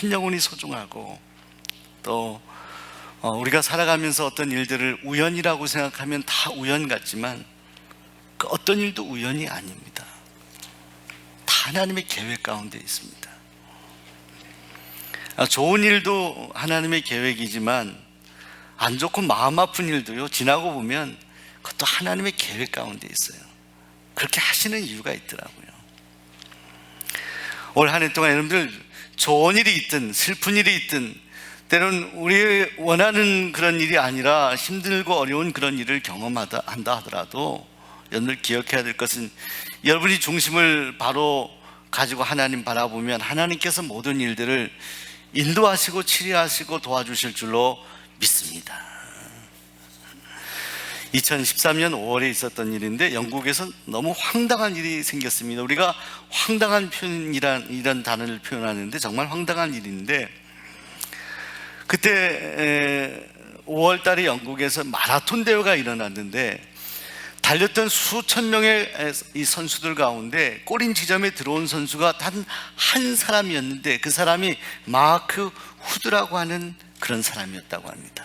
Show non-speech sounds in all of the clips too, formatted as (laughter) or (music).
한 영혼이 소중하고 또 어, 우리가 살아가면서 어떤 일들을 우연이라고 생각하면 다 우연 같지만 그 어떤 일도 우연이 아닙니다. 다 하나님의 계획 가운데 있습니다. 아, 좋은 일도 하나님의 계획이지만 안 좋고 마음 아픈 일도요 지나고 보면 그것도 하나님의 계획 가운데 있어요. 그렇게 하시는 이유가 있더라고요. 올 한 해 동안 여러분들 좋은 일이 있든 슬픈 일이 있든 때로는 우리 원하는 그런 일이 아니라 힘들고 어려운 그런 일을 경험하다 한다 하더라도 여러분들 기억해야 될 것은 여러분이 중심을 바로 가지고 하나님 바라보면 하나님께서 모든 일들을 인도하시고 치리하시고 도와주실 줄로 믿습니다. 2013년 5월에 있었던 일인데 영국에서 너무 황당한 일이 생겼습니다. 우리가 황당한 표현이란 이런 단어를 표현하는데 정말 황당한 일인데 그때 5월 달에 영국에서 마라톤 대회가 일어났는데 달렸던 수천 명의 이 선수들 가운데 꼬린 지점에 들어온 선수가 단 한 사람이었는데 그 사람이 마크 후드라고 하는 그런 사람이었다고 합니다.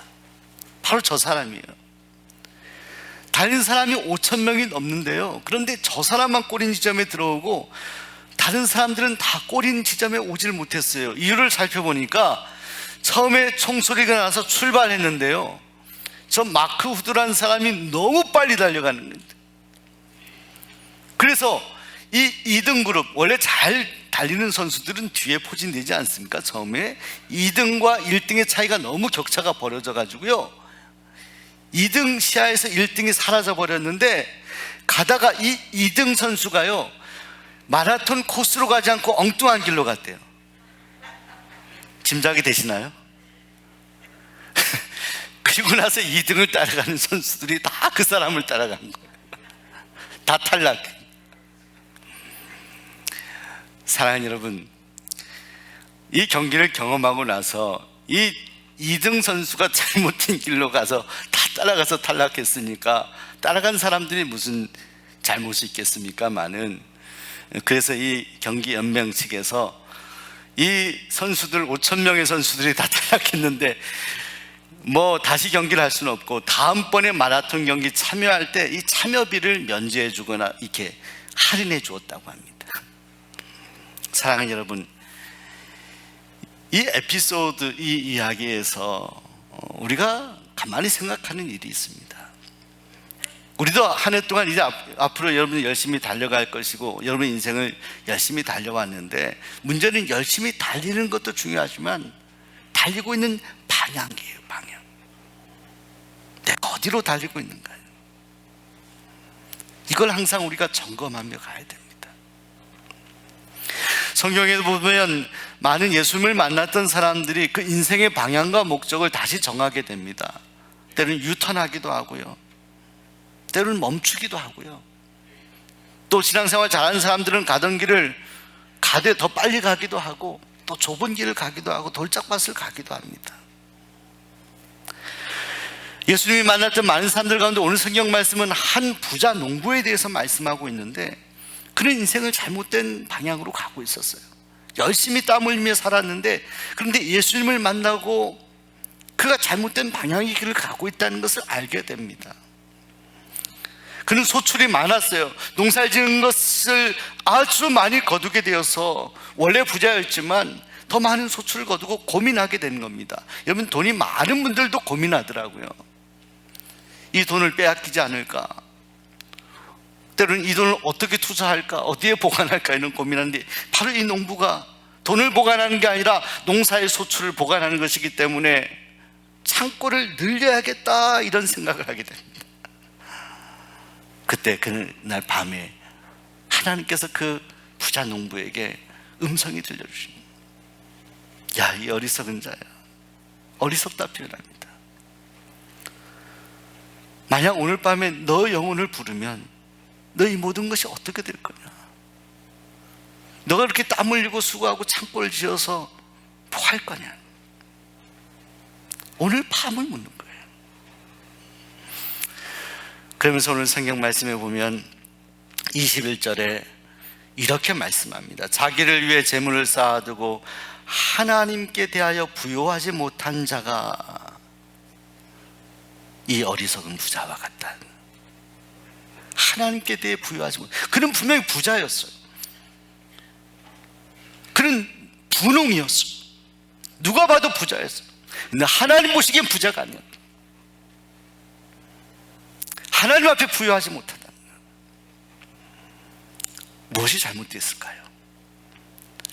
바로 저 사람이에요. 달린 사람이 5천 명이 넘는데요. 그런데 저 사람만 꼬린 지점에 들어오고 다른 사람들은 다 꼬린 지점에 오질 못했어요. 이유를 살펴보니까 처음에 총소리가 나서 출발했는데요. 저 마크 후드라는 사람이 너무 빨리 달려가는 겁니다. 그래서 이 2등 그룹, 원래 잘 달리는 선수들은 뒤에 포진되지 않습니까? 처음에 2등과 1등의 차이가 너무 격차가 벌어져 가지고요. 2등 시야에서 1등이 사라져 버렸는데 가다가 이 2등 선수가요. 마라톤 코스로 가지 않고 엉뚱한 길로 갔대요. 짐작이 되시나요? (laughs) 그리고 나서 2등을 따라가는 선수들이 다 그 사람을 따라간 거예요. 다 탈락. 사랑하는 여러분, 이 경기를 경험하고 나서 이 2등 선수가 잘못된 길로 가서 다 따라가서 탈락했으니까 따라간 사람들이 무슨 잘못이 있겠습니까? 많은 그래서 이 경기 연맹 측에서 이 선수들 5천 명의 선수들이 다 (laughs) 탈락했는데 뭐 다시 경기를 할 수는 없고 다음번에 마라톤 경기 참여할 때 이 참여비를 면제해 주거나 이렇게 할인해 주었다고 합니다. 사랑하는 여러분, 이 에피소드 이 이야기에서 어, 우리가 가만히 생각하는 일이 있습니다. 우리도 한 해 동안 이제 앞- 앞으로 여러분이 열심히 달려갈 것이고 여러분 인생을 열심히 달려왔는데 문제는 열심히 달리는 것도 중요하지만 달리고 있는 방향이에요, 방향. 내가 어디로 달리고 있는가요? 이걸 항상 우리가 점검하며 가야 됩니다. 성경에 보면 많은 예수님을 만났던 사람들이 그 인생의 방향과 목적을 다시 정하게 됩니다. 때로는 유턴하기도 하고요. 때로는 멈추기도 하고요. 또 신앙생활 잘하는 사람들은 가던 길을 가되 더 빨리 가기도 하고 또 좁은 길을 가기도 하고 돌짝밭을 가기도 합니다. 예수님이 만났던 많은 사람들 가운데 오늘 성경 말씀은 한 부자 농부에 대해서 말씀하고 있는데 그는 인생을 잘못된 방향으로 가고 있었어요. 열심히 땀 흘리며 살았는데 그런데 예수님을 만나고 그가 잘못된 방향의 길을 가고 있다는 것을 알게 됩니다. 그는 소출이 많았어요. 농사를 지은 것을 아주 많이 거두게 되어서 원래 부자였지만 더 많은 소출을 거두고 고민하게 되는 겁니다. 여러분 돈이 많은 분들도 고민하더라고요. 이 돈을 빼앗기지 않을까? 때로는 이 돈을 어떻게 투자할까? 어디에 보관할까? 이런 고민하는데 바로 이 농부가 돈을 보관하는 게 아니라 농사의 소출을 보관하는 것이기 때문에 창고를 늘려야겠다 이런 생각을 하게 됩니다. 그때 그날 밤에 하나님께서 그 부자 농부에게 음성이 들려주십니다. 야, 이 어리석은 자야. 어리석다 표현합니다. 만약 오늘 밤에 너 영혼을 부르면 너이 모든 것이 어떻게 될 거냐? 너가 이렇게 땀 흘리고 수고하고 창고를 지어서 뭐할 거냐? 오늘 밤을 묻는 거예요. 그러면서 오늘 성경 말씀에 보면 21절에 이렇게 말씀합니다. 자기를 위해 재물을 쌓아두고 하나님께 대하여 부요하지 못한 자가 이 어리석은 부자와 같다. 하나님께 대해 부요하지 못. 그는 분명히 부자였어요. 그는 분홍이었어요. 누가 봐도 부자였어요. 근데 하나님 보시기엔 부자가 아니었다. 하나님 앞에 부여하지 못하다. 무엇이 잘못됐을까요?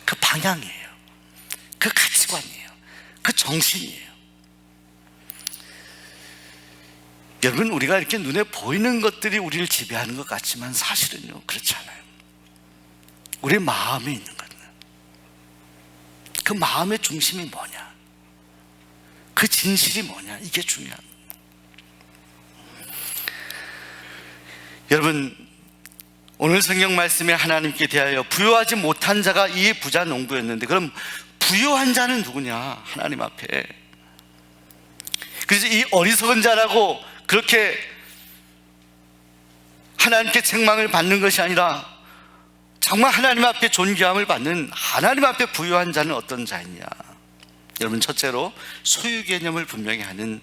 그 방향이에요. 그 가치관이에요. 그 정신이에요. 여러분, 우리가 이렇게 눈에 보이는 것들이 우리를 지배하는 것 같지만 사실은요, 그렇지 않아요. 우리 마음에 있는 거예요. 그 마음의 중심이 뭐냐? 그 진실이 뭐냐? 이게 중요한. 여러분, 오늘 성경 말씀에 하나님께 대하여 부요하지 못한 자가 이 부자 농부였는데 그럼 부요한 자는 누구냐? 하나님 앞에. 그래서 이 어리석은 자라고 그렇게 하나님께 책망을 받는 것이 아니라 정말 하나님 앞에 존귀함을 받는 하나님 앞에 부유한 자는 어떤 자이냐? 여러분 첫째로 소유 개념을 분명히 하는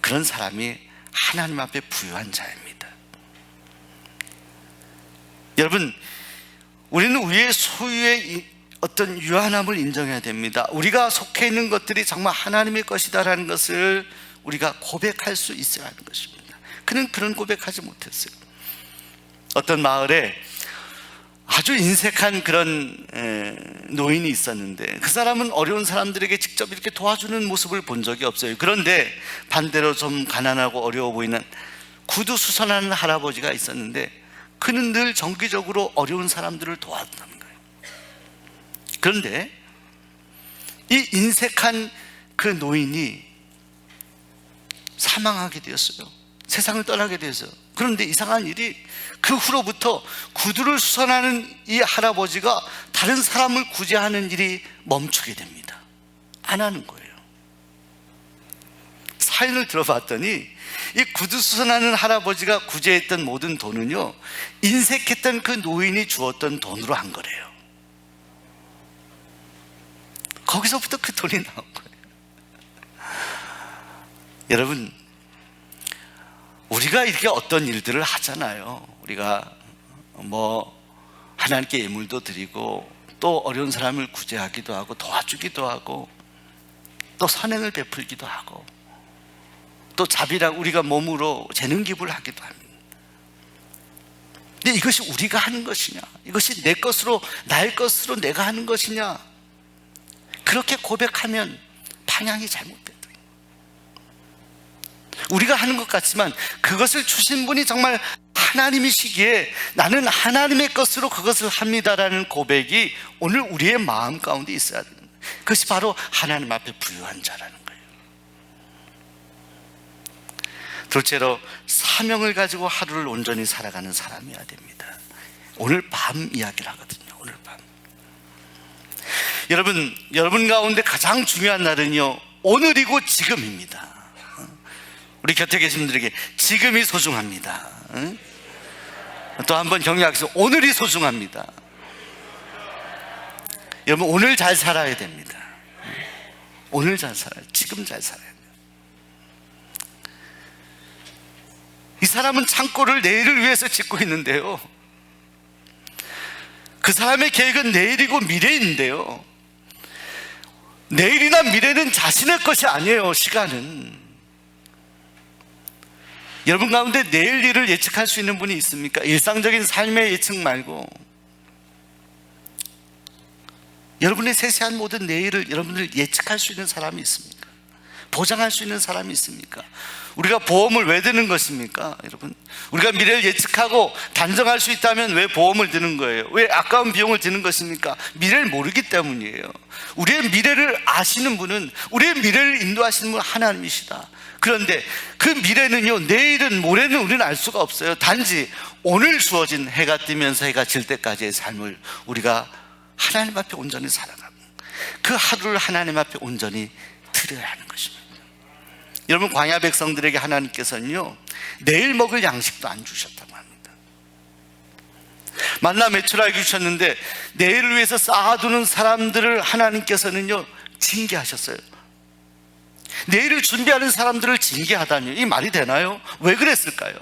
그런 사람이 하나님 앞에 부유한 자입니다. 여러분 우리는 우리의 소유의 어떤 유한함을 인정해야 됩니다. 우리가 속해 있는 것들이 정말 하나님의 것이다라는 것을 우리가 고백할 수 있어야 하는 것입니다. 그는 그런 고백하지 못했어요. 어떤 마을에 아주 인색한 그런 노인이 있었는데 그 사람은 어려운 사람들에게 직접 이렇게 도와주는 모습을 본 적이 없어요. 그런데 반대로 좀 가난하고 어려워 보이는 구두 수선하는 할아버지가 있었는데 그는 늘 정기적으로 어려운 사람들을 도왔다는 거예요. 그런데 이 인색한 그 노인이 사망하게 되었어요. 세상을 떠나게 되었어요. 그런데 이상한 일이 그 후로부터 구두를 수선하는 이 할아버지가 다른 사람을 구제하는 일이 멈추게 됩니다. 안 하는 거예요. 사연을 들어봤더니 이 구두 수선하는 할아버지가 구제했던 모든 돈은요, 인색했던 그 노인이 주었던 돈으로 한 거래요. 거기서부터 그 돈이 나온 거예요. 여러분, 우리가 이렇게 어떤 일들을 하잖아요. 우리가 뭐 하나님께 예물도 드리고 또 어려운 사람을 구제하기도 하고 도와주기도 하고 또 선행을 베풀기도 하고 또 자비랑 우리가 몸으로 재능 기부를 하기도 합니다. 근데 이것이 우리가 하는 것이냐? 이것이 내 것으로 나의 것으로 내가 하는 것이냐? 그렇게 고백하면 방향이 잘못된다. 우리가 하는 것 같지만 그것을 주신 분이 정말 하나님이시기에 나는 하나님의 것으로 그것을 합니다라는 고백이 오늘 우리의 마음 가운데 있어야 됩니다. 그것이 바로 하나님 앞에 부유한 자라는 거예요. 둘째로 사명을 가지고 하루를 온전히 살아가는 사람이어야 됩니다. 오늘 밤 이야기를 하거든요. 오늘 밤. 여러분, 여러분 가운데 가장 중요한 날은요. 오늘이고 지금입니다. 우리 곁에 계신 분들에게 지금이 소중합니다. 또한번 격려하겠습니다. 오늘이 소중합니다. 여러분, 오늘 잘 살아야 됩니다. 오늘 잘 살아요. 지금 잘 살아야 돼요. 이 사람은 창고를 내일을 위해서 짓고 있는데요. 그 사람의 계획은 내일이고 미래인데요. 내일이나 미래는 자신의 것이 아니에요, 시간은. 여러분 가운데 내일 일을 예측할 수 있는 분이 있습니까? 일상적인 삶의 예측 말고 여러분의 세세한 모든 내일을 여러분들 예측할 수 있는 사람이 있습니까? 보장할 수 있는 사람이 있습니까? 우리가 보험을 왜 드는 것입니까? 여러분 우리가 미래를 예측하고 단정할 수 있다면 왜 보험을 드는 거예요? 왜 아까운 비용을 드는 것입니까? 미래를 모르기 때문이에요 우리의 미래를 아시는 분은 우리의 미래를 인도하시는 분은 하나님이시다 그런데 그 미래는요, 내일은, 모레는 우리는 알 수가 없어요. 단지 오늘 주어진 해가 뜨면서 해가 질 때까지의 삶을 우리가 하나님 앞에 온전히 살아가고 그 하루를 하나님 앞에 온전히 드려야 하는 것입니다. 여러분, 광야 백성들에게 하나님께서는요, 내일 먹을 양식도 안 주셨다고 합니다. 만나 매출하게 주셨는데 내일을 위해서 쌓아두는 사람들을 하나님께서는요 징계하셨어요. 내일을 준비하는 사람들을 징계하다니요. 이 말이 되나요? 왜 그랬을까요?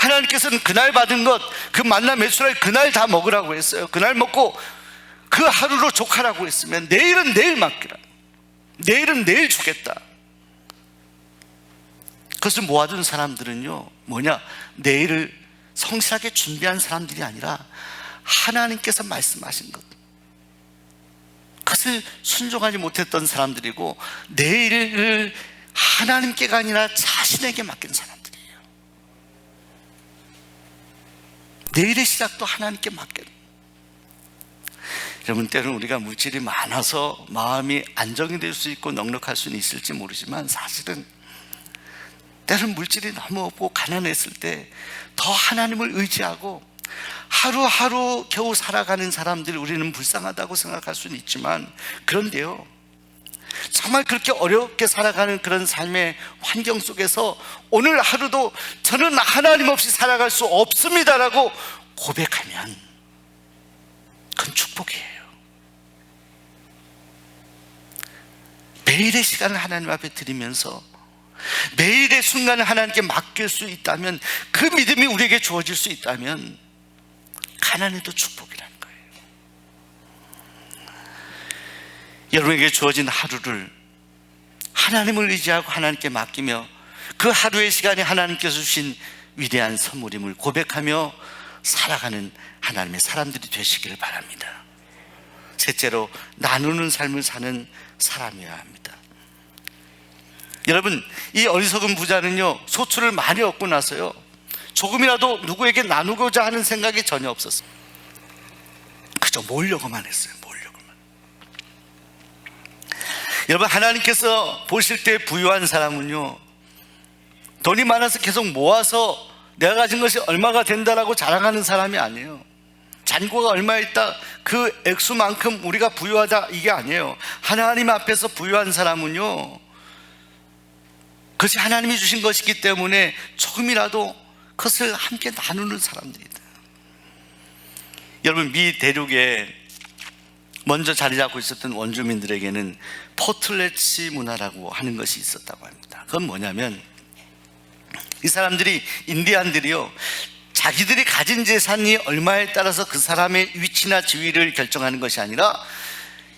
하나님께서는 그날 받은 것, 그 만나 매출할 그날 다 먹으라고 했어요. 그날 먹고 그 하루로 족하라고 했으면 내일은 내일 맡기라. 내일은 내일 주겠다. 그것을 모아둔 사람들은요, 뭐냐, 내일을 성실하게 준비한 사람들이 아니라 하나님께서 말씀하신 것. 그것을 순종하지 못했던 사람들이고, 내일을 하나님께가 아니라 자신에게 맡긴 사람들이에요. 내일의 시작도 하나님께 맡겨. 여러분, 때로는 우리가 물질이 많아서 마음이 안정이 될 수 있고 넉넉할 수는 있을지 모르지만 사실은 때로는 물질이 너무 없고 가난했을 때 더 하나님을 의지하고 하루하루 겨우 살아가는 사람들 우리는 불쌍하다고 생각할 수는 있지만 그런데요. 정말 그렇게 어렵게 살아가는 그런 삶의 환경 속에서 오늘 하루도 저는 하나님 없이 살아갈 수 없습니다라고 고백하면 그건 축복이에요. 매일의 시간을 하나님 앞에 드리면서 매일의 순간을 하나님께 맡길 수 있다면 그 믿음이 우리에게 주어질 수 있다면 가난해도 축복이라는 거예요. 여러분에게 주어진 하루를 하나님을 의지하고 하나님께 맡기며 그 하루의 시간에 하나님께서 주신 위대한 선물임을 고백하며 살아가는 하나님의 사람들이 되시기를 바랍니다. 셋째로 나누는 삶을 사는 사람이어야 합니다. 여러분, 이 어리석은 부자는요, 소출을 많이 얻고 나서요, 조금이라도 누구에게 나누고자 하는 생각이 전혀 없었어요. 그저 모으려고만 했어요, 모으려고만. 여러분, 하나님께서 보실 때 부유한 사람은요, 돈이 많아서 계속 모아서 내가 가진 것이 얼마가 된다라고 자랑하는 사람이 아니에요. 잔고가 얼마 있다 그 액수만큼 우리가 부유하다 이게 아니에요. 하나님 앞에서 부유한 사람은요. 그것이 하나님이 주신 것이기 때문에 조금이라도 그것을 함께 나누는 사람들이다. 여러분 미 대륙에 먼저 자리 잡고 있었던 원주민들에게는 포틀레치 문화라고 하는 것이 있었다고 합니다. 그건 뭐냐면 이 사람들이 인디안들이요 자기들이 가진 재산이 얼마에 따라서 그 사람의 위치나 지위를 결정하는 것이 아니라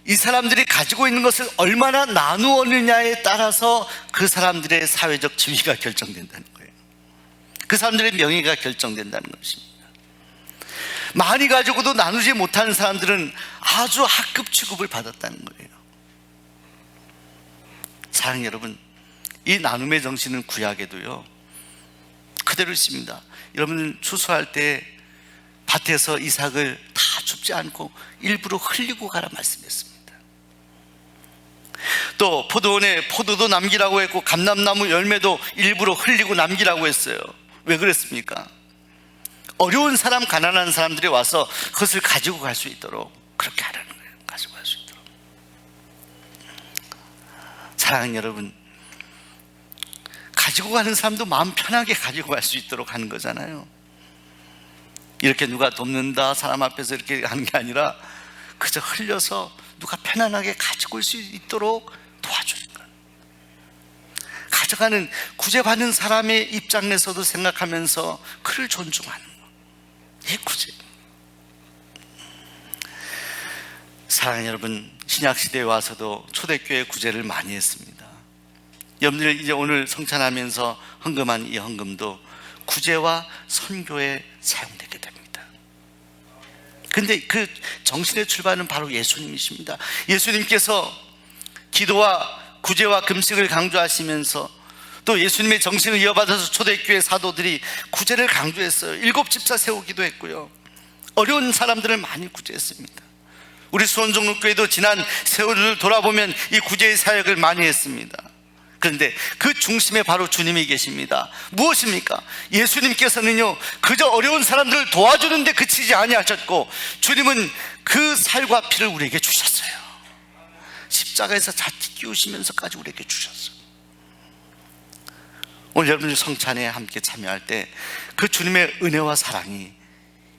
이 사람들이 가지고 있는 것을 얼마나 나누었느냐에 따라서 그 사람들의 사회적 지위가 결정된다는. 그 사람들의 명예가 결정된다는 것입니다. 많이 가지고도 나누지 못하는 사람들은 아주 하급 취급을 받았다는 거예요. 사랑 여러분, 이 나눔의 정신은 구약에도요, 그대로 있습니다. 여러분 추수할 때 밭에서 이삭을 다 줍지 않고 일부러 흘리고 가라 말씀했습니다. 또 포도원에 포도도 남기라고 했고 감람나무 열매도 일부러 흘리고 남기라고 했어요. 왜 그랬습니까? 어려운 사람, 가난한 사람들이 와서 그것을 가지고 갈 수 있도록 그렇게 하라는 거예요. 가지고 갈 수 있도록. 사랑하는 여러분, 가지고 가는 사람도 마음 편하게 가지고 갈 수 있도록 하는 거잖아요. 이렇게 누가 돕는다 사람 앞에서 이렇게 하는 게 아니라 그저 흘려서 누가 편안하게 가지고 올 수 있도록 도와주 는 것. 가져가는 구제받는 사람의 입장에서도 생각하면서 그를 존중하는 것. 이 구제. 사랑하는 여러분, 신약 시대에 와서도 초대교회 구제를 많이 했습니다. 여러분들 이제 오늘 성찬하면서 헌금한 이 헌금도 구제와 선교에 사용되게 됩니다. 근데 그 정신의 출발은 바로 예수님이십니다. 예수님께서 기도와 구제와 금식을 강조하시면서 또 예수님의 정신을 이어받아서 초대교회 사도들이 구제를 강조했어요. 일곱 집사 세우기도 했고요. 어려운 사람들을 많이 구제했습니다. 우리 수원종로교회도 지난 세월을 돌아보면 이 구제의 사역을 많이 했습니다. 그런데 그 중심에 바로 주님이 계십니다. 무엇입니까? 예수님께서는요, 그저 어려운 사람들을 도와주는데 그치지 아니하셨고, 주님은 그 살과 피를 우리에게 주셨어요. 십자가에서 자티 끼우시면서까지 우리에게 주셨어요. 오늘 여러분들 성찬에 함께 참여할 때 그 주님의 은혜와 사랑이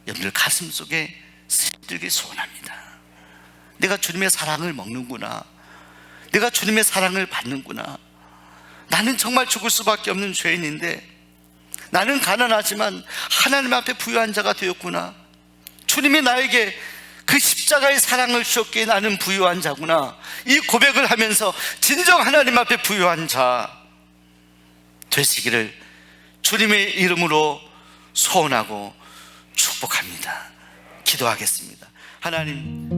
여러분들 가슴 속에 스며들길 소원합니다. 내가 주님의 사랑을 먹는구나. 내가 주님의 사랑을 받는구나. 나는 정말 죽을 수밖에 없는 죄인인데 나는 가난하지만 하나님 앞에 부유한 자가 되었구나. 주님이 나에게 그 십자가의 사랑을 주었기에 나는 부유한 자구나. 이 고백을 하면서 진정 하나님 앞에 부유한 자 되시기를 주님의 이름으로 소원하고 축복합니다. 기도하겠습니다. 하나님,